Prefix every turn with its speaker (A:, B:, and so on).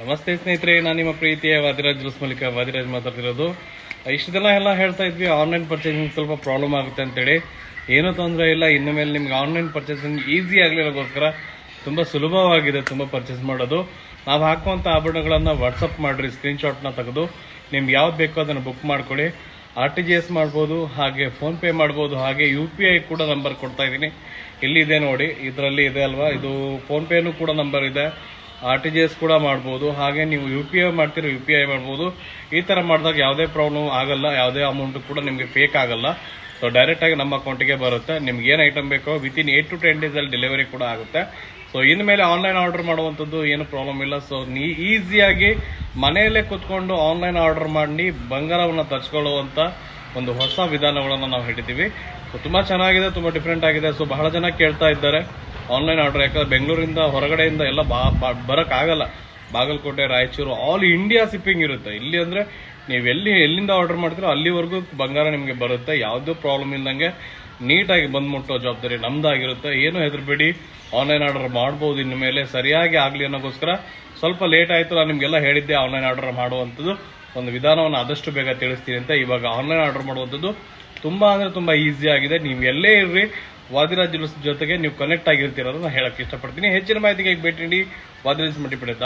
A: ನಮಸ್ತೆ ಸ್ನೇಹಿತರೆ, ನಾನು ನಿಮ್ಮ ಪ್ರೀತಿಯ ವಾದಿರಾಜ್ ಜುಲ್ಸ್ ಮಲ್ಲಿಕ. ವಾದಿರಾಜ್ ಮಾತಾಡ್ತಿರೋದು. ಇಷ್ಟದೆಲ್ಲ ಎಲ್ಲ ಹೇಳ್ತಾ ಇದ್ವಿ ಆನ್ಲೈನ್ ಪರ್ಚೇಸಿಂಗ್ ಸ್ವಲ್ಪ ಪ್ರಾಬ್ಲಮ್ ಆಗುತ್ತೆ ಅಂತೇಳಿ. ಏನೂ ತೊಂದರೆ ಇಲ್ಲ, ಇನ್ನು ಮೇಲೆ ನಿಮ್ಗೆ ಆನ್ಲೈನ್ ಪರ್ಚೇಸಿಂಗ್ ಈಸಿ ಆಗಲಿರೋಕ್ಕೋಸ್ಕರ ತುಂಬ ಸುಲಭವಾಗಿದೆ ತುಂಬ ಪರ್ಚೇಸ್ ಮಾಡೋದು. ನಾವು ಹಾಕುವಂಥ ಆಭರಣಗಳನ್ನು ವಾಟ್ಸಪ್ ಮಾಡಿರಿ ಸ್ಕ್ರೀನ್ಶಾಟ್ನ ತೆಗೆದು. ನಿಮ್ಗೆ ಯಾವ್ದು ಬೇಕೋ ಅದನ್ನು ಬುಕ್ ಮಾಡ್ಕೊಳ್ಳಿ. ಆರ್ ಟಿ ಜಿ ಎಸ್ ಮಾಡ್ಬೋದು, ಹಾಗೆ ಫೋನ್ಪೇ ಮಾಡ್ಬೋದು, ಹಾಗೆ ಯು ಪಿ ಐ ಕೂಡ ನಂಬರ್ ಕೊಡ್ತಾ ಇದ್ದೀನಿ. ಇಲ್ಲಿದೆ ನೋಡಿ, ಇದರಲ್ಲಿ ಇದೆ ಅಲ್ವಾ? ಇದು ಫೋನ್ ಪೇನೂ ಕೂಡ ನಂಬರ್ ಇದೆ. ಆರ್ ಟಿ ಜಿ ಎಸ್ ಕೂಡ ಮಾಡ್ಬೋದು, ಹಾಗೆ ನೀವು ಯು ಪಿ ಐ ಮಾಡ್ತೀರೋ ಯು ಪಿ ಐ ಮಾಡ್ಬೋದು, ಈ ಥರ ಮಾಡಿದಾಗ ಯಾವುದೇ ಪ್ರಾಬ್ಲಮ್ ಆಗಲ್ಲ, ಯಾವುದೇ ಅಮೌಂಟ್ ಕೂಡ ನಿಮಗೆ ಫೇಕ್ ಆಗಲ್ಲ. ಸೊ ಡೈರೆಕ್ಟಾಗಿ ನಮ್ಮ ಅಕೌಂಟಿಗೆ ಬರುತ್ತೆ. ನಿಮ್ಗೆ ಏನು ಐಟಮ್ ಬೇಕೋ ವಿತಿನ್ ಏಟ್ ಟು ಟೆನ್ ಡೇಸಲ್ಲಿ ಡೆಲಿವರಿ ಕೂಡ ಆಗುತ್ತೆ. ಸೊ ಇನ್ಮೇಲೆ ಆನ್ಲೈನ್ ಆರ್ಡರ್ ಮಾಡುವಂಥದ್ದು ಏನು ಪ್ರಾಬ್ಲಮ್ ಇಲ್ಲ. ಸೊ ನೀ ಈಸಿಯಾಗಿ ಮನೆಯಲ್ಲೇ ಕುತ್ಕೊಂಡು ಆನ್ಲೈನ್ ಆರ್ಡರ್ ಮಾಡಿ ಬಂಗಾರವನ್ನು ತರಿಸ್ಕೊಳ್ಳುವಂಥ ಒಂದು ಹೊಸ ವಿಧಾನಗಳನ್ನು ನಾವು ಹೇಳಿದ್ದೀವಿ. ಸೊ ತುಂಬ ಚೆನ್ನಾಗಿದೆ, ತುಂಬ ಡಿಫ್ರೆಂಟ್ ಆಗಿದೆ. ಸೊ ಬಹಳ ಜನ ಕೇಳ್ತಾ ಇದ್ದಾರೆ. ಆನ್ಲೈನ್ ಆರ್ಡರ್ ಯಾಕಂದ್ರೆ ಬೆಂಗಳೂರಿಂದ ಹೊರಗಡೆಯಿಂದ ಎಲ್ಲ ಬಾ ಬರೋಕ್ಕಾಗಲ್ಲ. Bagalkote, Raichur all India shipping ಇರುತ್ತೆ. ಇಲ್ಲಿ ಅಂದರೆ ನೀವು ಎಲ್ಲಿ, ಎಲ್ಲಿಂದ ಆರ್ಡರ್ ಮಾಡ್ತೀರೋ ಅಲ್ಲಿವರೆಗೂ ಬಂಗಾರ ನಿಮಗೆ ಬರುತ್ತೆ. ಯಾವುದೂ ಪ್ರಾಬ್ಲಮ್ ಇಲ್ದಂಗೆ ನೀಟಾಗಿ ಬಂದು ಮುಟ್ಟೋ ಜವಾಬ್ದಾರಿ ನಮ್ದಾಗಿರುತ್ತೆ. ಏನು ಹೆದರ್ಬೇಡಿ. ಆನ್ಲೈನ್ ಆರ್ಡರ್ ಮಾಡ್ಬೋದು ಇನ್ನು ಮೇಲೆ. ಸರಿಯಾಗಿ ಆಗಲಿ ಅನ್ನೋಕ್ಕೋಸ್ಕರ ಸ್ವಲ್ಪ ಲೇಟ್ ಆಯಿತು ನಾನು ನಿಮಗೆಲ್ಲ ಹೇಳಿದ್ದೆ ಆನ್ಲೈನ್ ಆರ್ಡರ್ ಮಾಡುವಂಥದ್ದು. ಒಂದು ವಿಧಾನವನ್ನು ಆದಷ್ಟು ಬೇಗ ತಿಳಿಸ್ತೀನಿ ಅಂತ. ಇವಾಗ ಆನ್ಲೈನ್ ಆರ್ಡರ್ ಮಾಡುವಂಥದ್ದು ತುಂಬ ಅಂದರೆ ತುಂಬ ಈಸಿ ಆಗಿದೆ. ನೀವು ಎಲ್ಲೇ ಇರ್ರಿ ವಾದಿರಾಜ್ ಜೊತೆಗೆ ನೀವು ಕನೆಕ್ಟ್ ಆಗಿರ್ತೀರ ಅಂತ ಹೇಳಕ್ಕೆ ಇಷ್ಟಪಡ್ತೀನಿ. ಹೆಚ್ಚಿನ ಮಾಹಿತಿಗೆ ಭೇಟಿ ನೀಡಿ ವಾದಿರಾಜ್ ಮಟ್ಟಿಪಡೆ